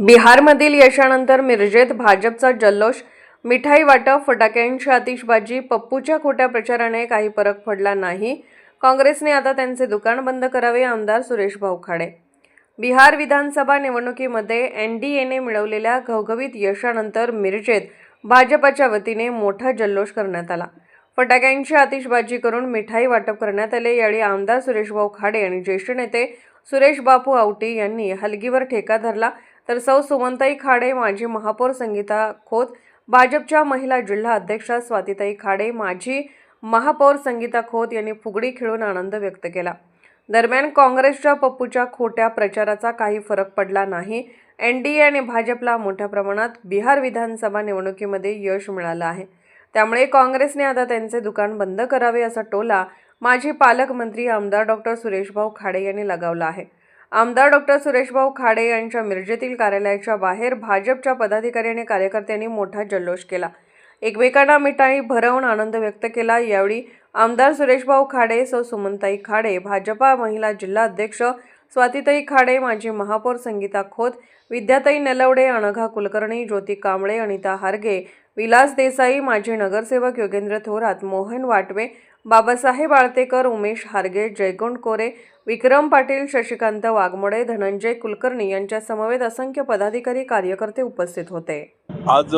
बिहारमधील यशानंतर मिरजेत भाजपचा जल्लोष. मिठाई वाटप फटाक्यांची आतिषबाजी पप्पूच्या खोट्या प्रचाराने काही फरक पडला नाही. काँग्रेसने आता त्यांचे दुकान बंद करावे आमदार सुरेश भाऊ खाडे बिहार विधानसभा निवडणुकीमध्ये एन डी एने मिळवलेल्या घवघवीत यशानंतर मिरजेत भाजपच्या वतीने मोठा जल्लोष करण्यात आला. फटाक्यांची आतिषबाजी करून मिठाई वाटप करण्यात आले यावेळी आमदार सुरेशभाऊ खाडे आणि ज्येष्ठ नेते सुरेश बापू आवटी यांनी हलगीवर ठेका धरला. तर सौ सुमनताई खाडे माजी महापौर संगीता खोत भाजपच्या महिला जिल्हा अध्यक्षा स्वातीताई खाडे माजी महापौर संगीता खोत यांनी फुगडी खेळून आनंद व्यक्त केला. दरम्यान काँग्रेसच्या पप्पूच्या खोट्या प्रचाराचा काही फरक पडला नाही. एनडीए आणि भाजपला मोठ्या प्रमाणात बिहार विधानसभा निवडणुकीमध्ये यश मिळालं आहे. त्यामुळे काँग्रेसने आता त्यांचे दुकान बंद करावे असा टोला माजी पालकमंत्री आमदार डॉक्टर सुरेशभाऊ खाडे यांनी लगावला आहे. आमदार डॉक्टर सुरेशभाऊ खाडे यांच्या मिरजेतील कार्यालयाच्या बाहेर भाजपच्या पदाधिकारी आणि कार्यकर्त्यांनी मोठा जल्लोष केला. एकमेकांना मिठाई भरवून आनंद व्यक्त केला. यावेळी आमदार सुरेशभाऊ खाडे सौ सुमनताई खाडे भाजपा महिला जिल्हा अध्यक्ष स्वातीताई खाडे माजी महापौर संगीता खोत विद्याताई नलवडे अनघा कुलकर्णी ज्योती कांबळे अनिता हारगे विलास देसाई माजी नगरसेवक योगेंद्र थोरात मोहन वाटवे बाबासाहेब आळतेकर उमेश हारगे जयगुण कोरे विक्रम पाटील शशिकांत वाघमोडे धनंजय कुलकर्णी यांच्या समवेत असंख्य पदाधिकारी कार्यकर्ते उपस्थित होते. आज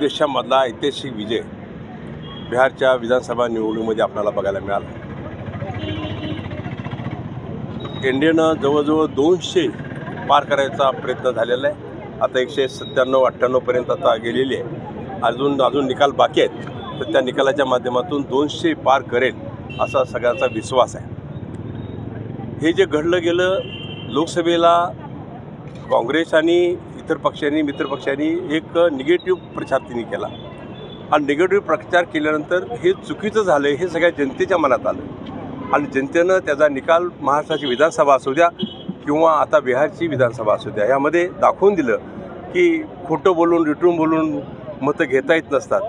देशामधला ऐतिहासिक विजय बिहारच्या विधानसभा निवडणुकीमध्ये आपल्याला बघायला मिळाला. इंडियानं जवळजवळ दोनशे पार करायचा प्रयत्न झालेला आहे. आता एकशे सत्त्याण्णव अठ्ठ्याण्णवपर्यंत आता गेलेली आहे. अजून अजून निकाल बाकी आहेत तर त्या निकालाच्या माध्यमातून दोनशे पार करेल असा सगळ्यांचा विश्वास आहे. हे जे घडलं गेलं लोकसभेला काँग्रेस आणि इतर पक्षांनी मित्रपक्षांनी एक निगेटिव्ह प्रचार तिने केला. आणि निगेटिव्ह प्रचार केल्यानंतर हे चुकीचं झालं हे सगळ्या जनतेच्या मनात आलं. आणि जनतेनं त्याचा निकाल महाराष्ट्राची विधानसभा असू द्या किंवा आता बिहारची विधानसभा असू द्या यामध्ये दाखवून दिलं की खोटं बोलून रिटून बोलून मतं घेता येत नसतात.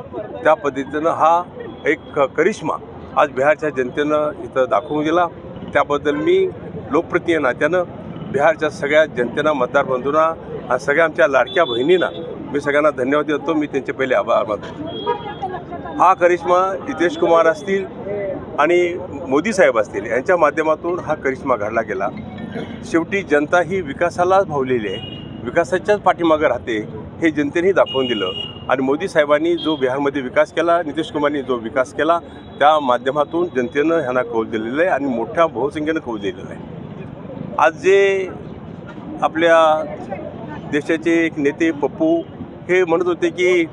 त्या पद्धतीनं हा एक करिश्मा आज बिहारच्या जनतेनं इथं दाखवून दिला. त्याबद्दल मी लोकप्रतिनिधी नात्यानं बिहारच्या सगळ्या जनतेना मतदार बंधूंना आणि सगळ्या आमच्या लाडक्या बहिणींना मी सगळ्यांना धन्यवाद देतो. मी त्यांचे पहिले आभार मानतो. हा करिश्मा नितेश कुमार असतील आणि मोदी साहेब असतील यांच्या माध्यमातून हा करिश्मा घडला गेला. शेवटी जनता ही विकासालाच भावलेली आहे. विकासाच्याच पाठीमागं राहते हे जनतेनेही दाखवून दिलं. आणि मोदी साहेबांनी जो बिहारमध्ये विकास केला नितीश कुमारनी जो विकास केला त्या माध्यमातून जनतेनं ह्यांना कौल दिलेलं आहे आणि मोठ्या बहुसंख्येनं कौल दिलेलं आहे. आज जे आपल्या देशाचे एक नेते पप्पू हे म्हणत होते की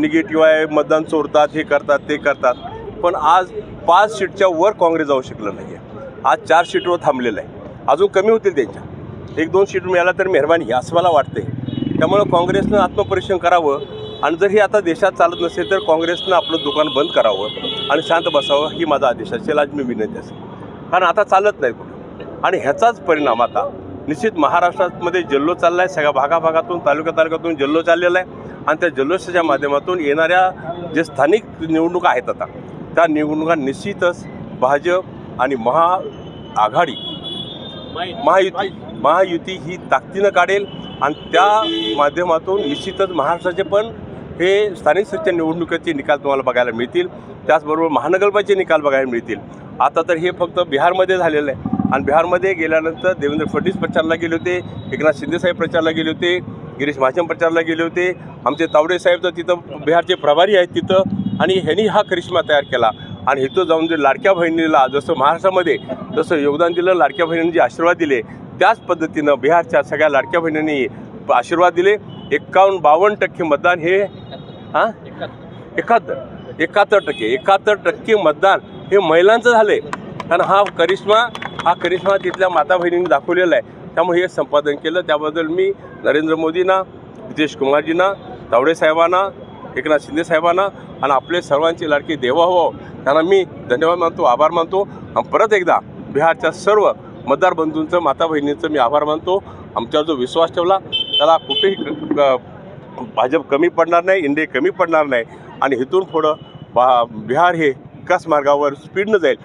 निगेटिव्ह आहे मतदान चोरतात हे करतात ते करतात. पण आज पाच सीटच्या वर काँग्रेस जाऊ शकलं नाही आहे आज चार सीटवर थांबलेलं आहे. अजून कमी होतील त्यांच्या. एक दोन सीट मिळाला तर मेहरबानी असं मला वाटते त्यामुळं काँग्रेसनं आत्मपरीक्षण करावं आणि जर हे आता देशात चालत नसेल तर काँग्रेसनं आपलं दुकान बंद करावं आणि शांत बसावं ही माझा आदेश असेल आज मी विनंती असेल. कारण आता चालत नाही कुठं. आणि ह्याचाच परिणाम आता निश्चित महाराष्ट्रामध्ये जल्लो चालला आहे सगळ्या भागाभागातून तालुक्या तालुक्यातून जल्लो चाललेला आहे. आणि त्या जल्लोषाच्या माध्यमातून येणाऱ्या जे स्थानिक निवडणुका आहेत आता त्या निवडणुका निश्चितच भाजप आणि महाआघाडी महायुती. महायुती ही ताकदीनं काढेल आणि त्या माध्यमातून निश्चितच महाराष्ट्राचे पण हे स्थानिक स्वराज्य निवडणुकीचे निकाल तुम्हाला बघायला मिळतील. त्याचबरोबर महानगरपालिकेचे निकाल बघायला मिळतील. आता तर हे फक्त बिहारमध्ये झालेलं आहे. आणि बिहारमध्ये गेल्यानंतर देवेंद्र फडणवीस प्रचारला गेले होते एकनाथ शिंदेसाहेब प्रचारला गेले होते गिरीश महाजन प्रचारला गेले होते. आमचे तावडे साहेब तर तिथं बिहारचे प्रभारी आहेत तिथं. आणि ह्यांनी हा करिश्मा तयार केला. आणि इथं जाऊन जे लाडक्या बहिणीला जसं महाराष्ट्रामध्ये जसं योगदान दिलं लाडक्या बहिणींनी जे आशीर्वाद दिले त्याच पद्धतीनं बिहारच्या सगळ्या लाडक्या बहिणींनी आशीर्वाद दिले. एक्कावन्न बावन्न टक्के मतदान हे हां? एकाहत्तर. एकाहत्तर टक्के. एकाहत्तर टक्के मतदान हे महिलांचं झालं आहे कारण हा करिश्मा हा करिश्मा तिथल्या माता बहिणींनी दाखवलेला आहे. त्यामुळे हे संपादन केलं. त्याबद्दल मी नरेंद्र मोदींना नितीश कुमारजींना तावडे साहेबांना एकनाथ शिंदे साहेबांना आणि आपले सर्वांचे लाडके देवा हो. त्यांना मी धन्यवाद मानतो आभार मानतो. आणि परत एकदा बिहारच्या सर्व मतदार बंधूंचं माता बहिणींचं मी आभार मानतो. आमच्यावर जो विश्वास ठेवला त्याला कुठेही भाजप कमी पडणार नाही इंडिया कमी पडणार नाही. आणि इथून पुढं बा बिहार हे विकास मार्गावर स्पीडनं जाईल.